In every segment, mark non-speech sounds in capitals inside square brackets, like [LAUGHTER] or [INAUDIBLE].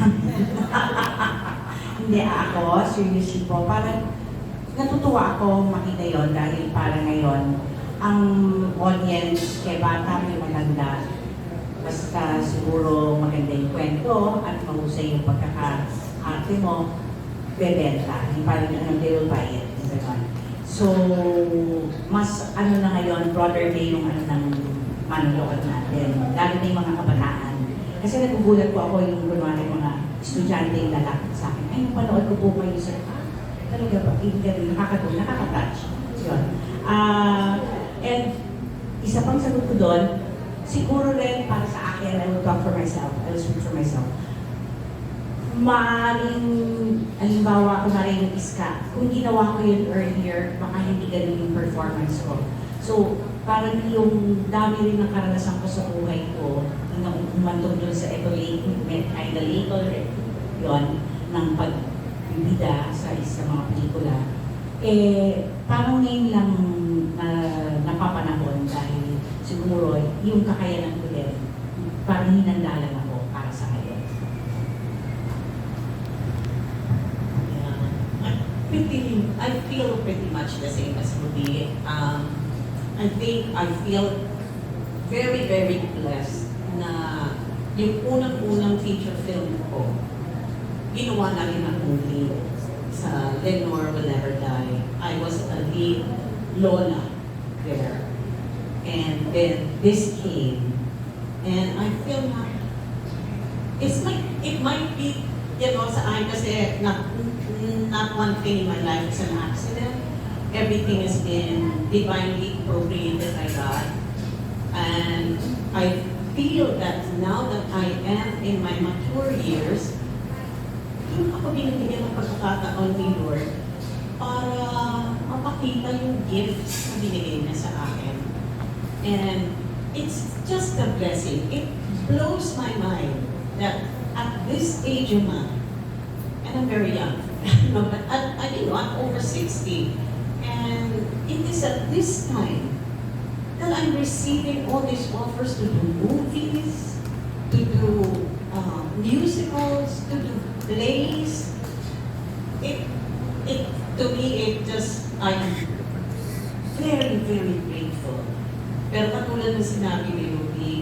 [LAUGHS] Hindi ako, seriously po. Parang natutuwa ako makita yon dahil para ngayon, ang audience kay bata may maganda. Basta siguro maganda yung kwento at mahusay yung pagkaka-arte mo, bebenta. Yung parang ano, they will buy it. So, mas ano na ngayon, broader day yung ano ng manunood natin. Lalo na yung mga kabataan. Kasi nagugulat po ako yung kunwari mga estudyante yung lalapit sa akin. Ay, napanood ko po kayo sa ah, talaga ba? Ibig sabihin, nakakatulong, nakakatouch. Yun. Ah, and isa pang sagot ko doon, siguro rin para sa akin, I will talk for myself, I will speak for myself. Maaring, halimbawa, kung narin yung iska, kung ginawa ko yun earlier, baka hindi ganun yung performance ko. So, parang yung dami rin ng karanasan ko sa buhay ko, nang umantong doon sa Idol Idolator, yun, ng pagbibida sa isa mga pelikula, eh, parang ngayon lang na napapanahon dahil siguro yung kakayanan ko din, parang hinanda lang ako para sa ngayon. Yeah. I pretty, I feel pretty much the same as Ruby. Um, I think I feel very, very blessed yung unang-unang feature film ko, ginawa namin ang movie sa Lenore Will Never Die. I was a lead Lola there. And then this came. And I feel na it's like, it might be, you know, sa akin kasi not, not one thing in my life is an accident. Everything has been divinely appropriated by God. And I feel that now that I am in my mature years, yung ako binibigyan ng pagkakataon ni Lord para mapakita yung gifts na binigay niya sa akin. And it's just a blessing. It blows my mind that at this age of mine, and I'm very young, [LAUGHS] no, but at, I, you know, I'm over 60, and it is at this time that I'm receiving all these offers to do movies, to do uh, musicals, to do plays. It, it, to me, it just, I'm very, very grateful. Pero katulad ng sinabi ni Ruby,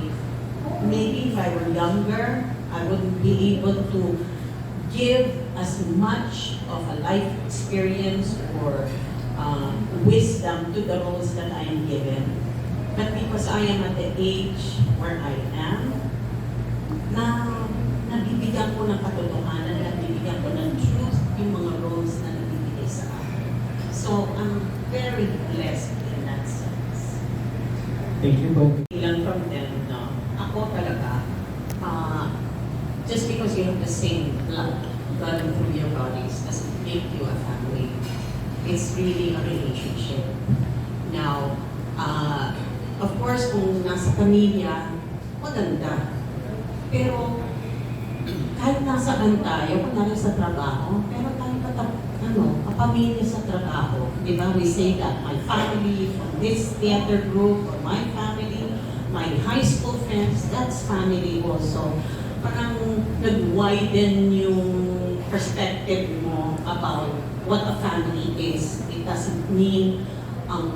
maybe if I were younger, I wouldn't be able to give as much of a life experience or um, wisdom to the roles that I am given. But because I am at the age where I am, na nabibigyan ko ng katotohanan, nabibigyan ko ng truth yung mga roles na nabibigay sa akin. So, I'm very blessed in that sense. Thank you po. Ilan from them, no? Ako talaga, uh, just because you have the same blood running through your bodies doesn't make you a family. It's really a relationship. Now, uh, of course, kung nasa pamilya, maganda. Pero, kahit nasaan tayo, kung sa trabaho, pero tayo ano, kapamilya sa trabaho. Di ba? We say that my family from this theater group or my family, my high school friends, that's family also. Parang nag-widen yung perspective mo about what a family is. It doesn't mean ang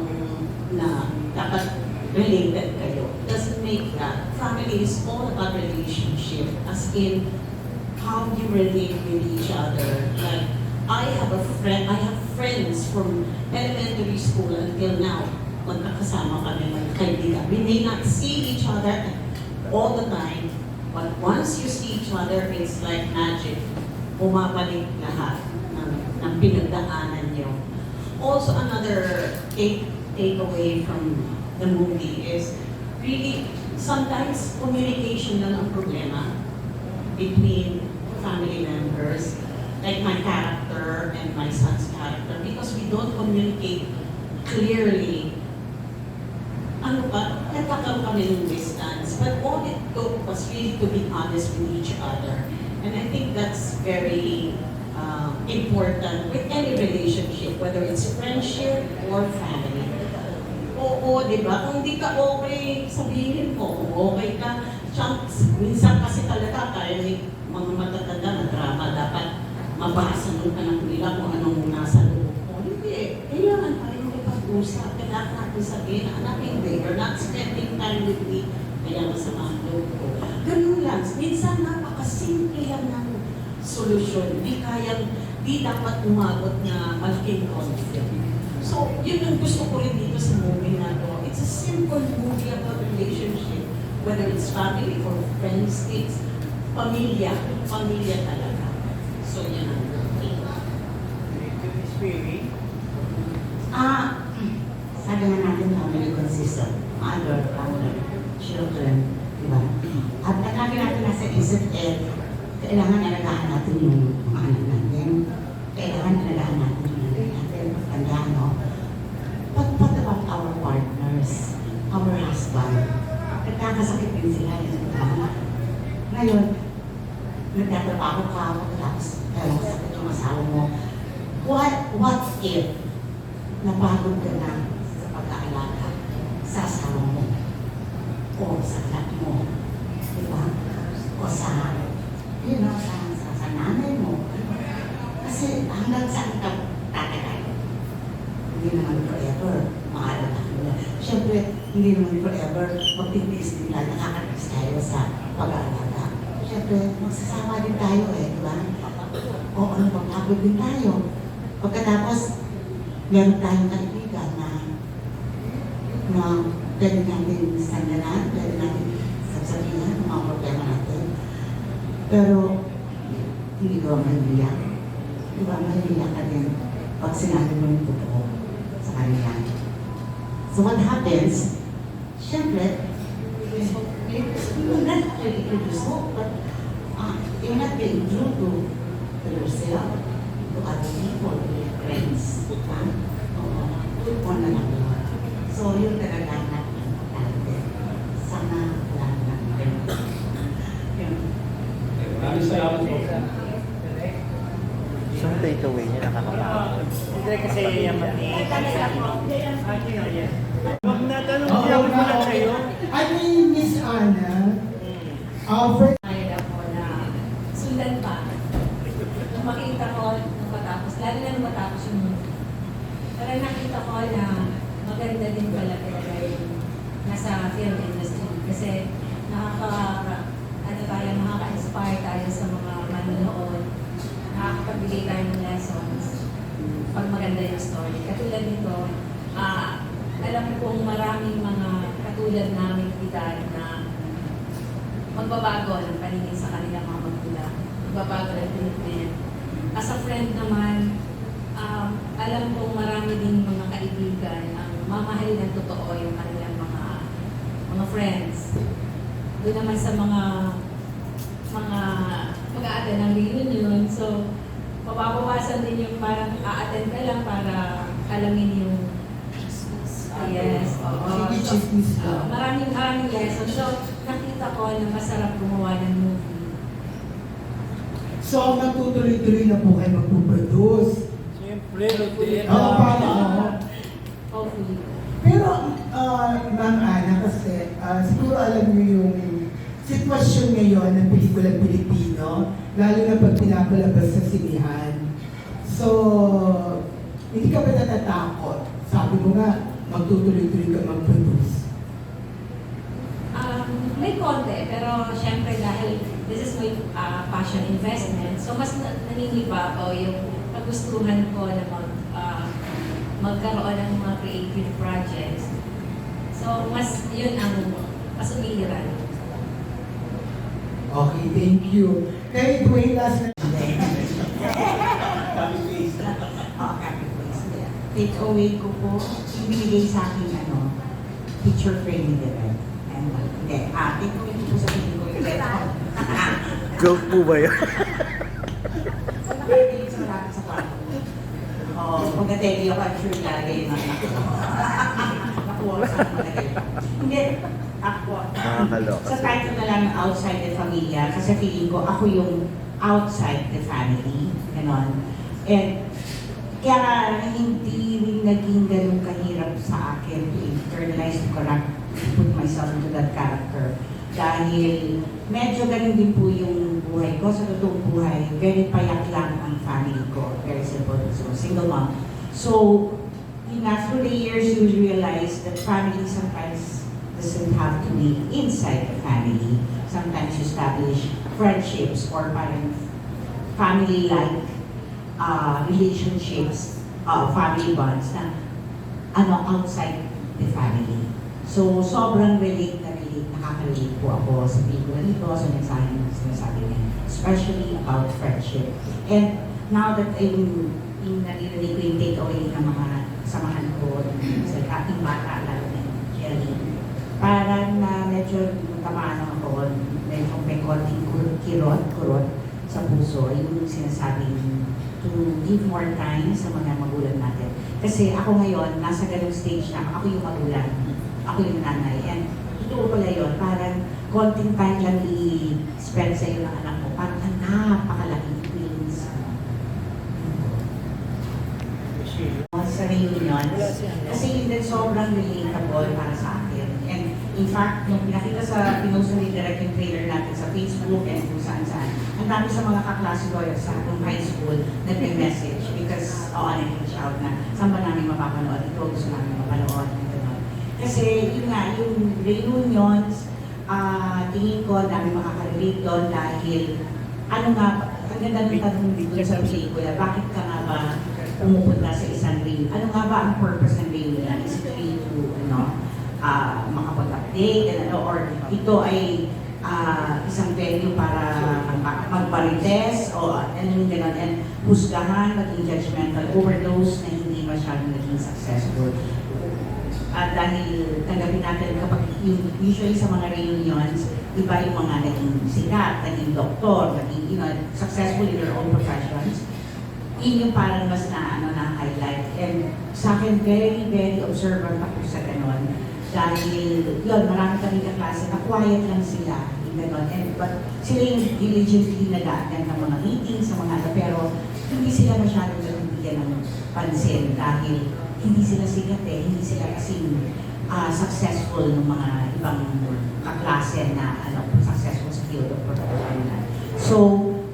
na dapat related kayo. Doesn't make that. Family is all about relationship, as in how you relate with each other. Like, I have a friend, I have friends from elementary school until now. Magkakasama kami, magkaibigan. We may not see each other all the time, but once you see each other, it's like magic. Bumabalik lahat ng, ng pinagdaanan nyo. Also, another take, takeaway from the movie is really, sometimes communication lang ang problema between family members, like my character and my son's character, because we don't communicate clearly. Ano ba, nagkakaroon kami ng distance. But all it took was really to be honest with each other. And I think that's very uh, important with any relationship, whether it's friendship or family. Oo, di ba? Kung hindi ka okay, sabihin. Kung okay ka, chunks. Minsan mabasa ng anak nila kung anong nasa loob ko. Hindi. Kailangan pa rin makipag-usap. Kailangan natin sabihin, anak, hindi. You're not spending time with me. Kaya masama ang ko. Ganun lang. Minsan napakasimple lang ng solusyon. Di kayang, di dapat umabot na malaking conflict. So, yun ang gusto ko rin dito sa movie na to. It's a simple movie about relationship. Whether it's family or friends, kids, pamilya. Pamilya talaga. So, yun ang Ah, sabi nga natin family consists of mother, father, children, di ba? At lagi natin nasa isip eh, kailangan alagaan natin yung mga anak natin. Kailangan alagaan natin yung anak natin. Pagtanda, no? But what about our partners, our husband? Nagkakasakit din sila, ba? Ngayon, nagtatrabaho ka, tapos kaya sakit yung asawa mo. What, what if napagod ka na sa pag-aalaga sa asawa mo o sa anak mo, di ba? O sa, you know, sa, sa, sa nanay mo. Kasi hanggang saan ka tatagal? Hindi naman forever maalaga nila. Siyempre, hindi naman forever magtitiis din tayo, nakakatiis tayo sa pag-aalaga. Siyempre, magsasama din tayo eh, di ba? O ano, magpagod din tayo. Pagkatapos, meron tayong kaibigan na na pwede natin sandalan, pwede natin sasabihan ang mga problema natin. Pero, hindi ko mahihiyak. Di ba, mahihiyak ka din pag sinabi mo yung totoo sa kanila. So what happens, not really produce hope, but uh, you're not being true to, to yourself, to other people, to your friends. Diba? Oo. Good mo na lang yun. So, yun talaga ang importante. Sana wala na. Maraming salamat po. Yung takeaway niya nakakapagod. Hindi kasi Ate Noya. Huwag na tanong nga, na okay. sa'yo. Ano yung Miss Anna? Uh, first, Kaya ako na sundan pa. Nung makita ko nung matapos, lalo na nung matapos yung movie. Parang nakita ko na maganda din pala talaga yung nasa film industry. Kasi nakaka, ano tayo, nakaka-inspire tayo sa mga manonood. Nakakapagbigay tayo ng lessons pag maganda yung story. Katulad nito, ah, alam ko kung maraming mga katulad namin bidad na magbabago ng paningin sa kanilang mga magulang. Magbabago ng treatment. As a friend naman, um, alam kong marami din mga kaibigan ang mamahal ng totoo yung kanilang mga mga friends. Doon naman sa mga mga mag-a-attend ng reunion. So, mababawasan din yung parang a-attend ka lang para alamin yung Yes, oo. Sige, So, uh, maraming maraming lessons. So, nakita ko na masarap gumawa ng movie. so magtutuloy-tuloy na po kayo magpuproduce. Siyempre, routine. Oo, paano? Hopefully. Pero, uh, Ma'am Ana, kasi uh, siguro alam niyo yung sitwasyon ngayon ng pelikulang Pilipino, lalo na pag pinapalabas sa sinihan. So, hindi ka ba natatakot? Sabi mo nga, magtutuloy-tuloy ka mag-produce. May konti, pero syempre dahil this is my uh, passion investment, so mas na- naniniba ako yung kagustuhan ko na mag, uh, magkaroon ng mga creative projects. So, mas yun ang mas umiliran. Okay, thank you. Kay Dwayne, last na. [LAUGHS] Oh. Take away ko po, ibinigay sa akin ano, ni Direk. And, hindi, ah, away ko po sa piling ko yung telephone. Joke po ba yun? So, nakabilig sa malapit sa kwarto. Oo, pagka-tele ako, I'm sure ilalagay yung mga. Nakuha ko sa malagay. Hindi, ako. Sa title na lang outside the familia, kasi feeling ko ako yung outside the family. Ganon. And kaya hindi rin naging ganun kahirap sa akin to internalize to correct, myself into that character. Dahil medyo ganun din po yung buhay ko. Sa totoong buhay, very payak lang ang family ko. Very simple. So, single mom. So, nga, through the years, you realize that family sometimes doesn't have to be inside the family. Sometimes you establish friendships or parang family-like uh, relationships, uh, family bonds na ano, outside the family. So, sobrang relate na relate, nakaka-relate po ako sa pelikula nito, sa mensahe na sinasabi niya, especially about friendship. And now that I'm, yung naririnig ko yung takeaway ng mga samahan ko sa ating bata, lalo na yung Jelly, parang na medyo tamaan ako, medyo may konting kirot, kurot sa puso, yung sinasabing to give more time sa mga magulang natin. Kasi ako ngayon, nasa ganung stage na ako yung magulang, ako yung nanay. And totoo pala yun, parang konting time lang i-spend sa iyo ng anak mo, parang ang napakalaking feelings. Sa reunions, kasi yun din sobrang relatable para sa akin. And in fact, nung pinakita sa pinost ni Direct yung trailer natin sa Facebook and kung saan saan, ang dami sa mga kaklase ko sa ating high school nagme-message because oo, nag-reach out na saan ba namin mapapanood ito, gusto namin mapanood. Kasi yun nga, yung reunions, ah tingin ko dami makaka-relate doon dahil ano nga, ang ganda ng tanong dito sa pelikula, bakit ka nga ba pumupunta sa isang reunion? Ano nga ba ang purpose ng reunion? Is it really to, ano, ah makapag-update, and ano, or ito ay ah, isang venue para mag- magparites o ano yung gano'n, and husgahan, maging judgmental over those na hindi masyadong naging successful. At dahil tanggapin natin kapag yung, usually sa mga reunions, iba yung mga naging sikat, naging doktor, naging you know, successful in their own professions. Yun yung parang mas na, ano, na highlight. And sa akin, very, very observant ako sa ganon. Dahil, yun, marami kami kaklase na quiet lang sila. Ganon. And, but sila yung diligently nag-attend ng mga meetings, sa mga ano, pero hindi sila masyadong nabibigyan ng pansin dahil hindi sila sikat eh, hindi sila kasing ah, successful ng mga ibang kaklase na ano, successful sa field of profession nila. So,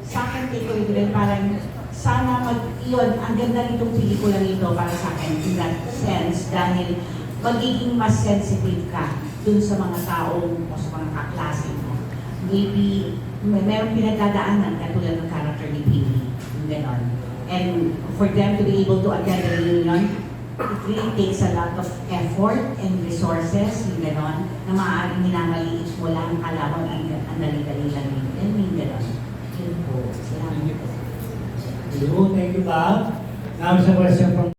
sa akin, takeaway ko rin parang sana mag, yun, ang ganda nitong pelikula nito para sa akin in that sense dahil magiging mas sensitive ka dun sa mga taong o sa mga kaklase mo. Maybe, may merong pinagdadaanan katulad ng character ni Pili, ganon. And for them to be able to attend the reunion, it really takes a lot of effort and resources, yung ganon, na maaaring minamaliit mo lang, kala mo ang, ang dali-dali lang yun. And yung ganon. Yun po. Salamat. Thank you, Bob. Now is a question from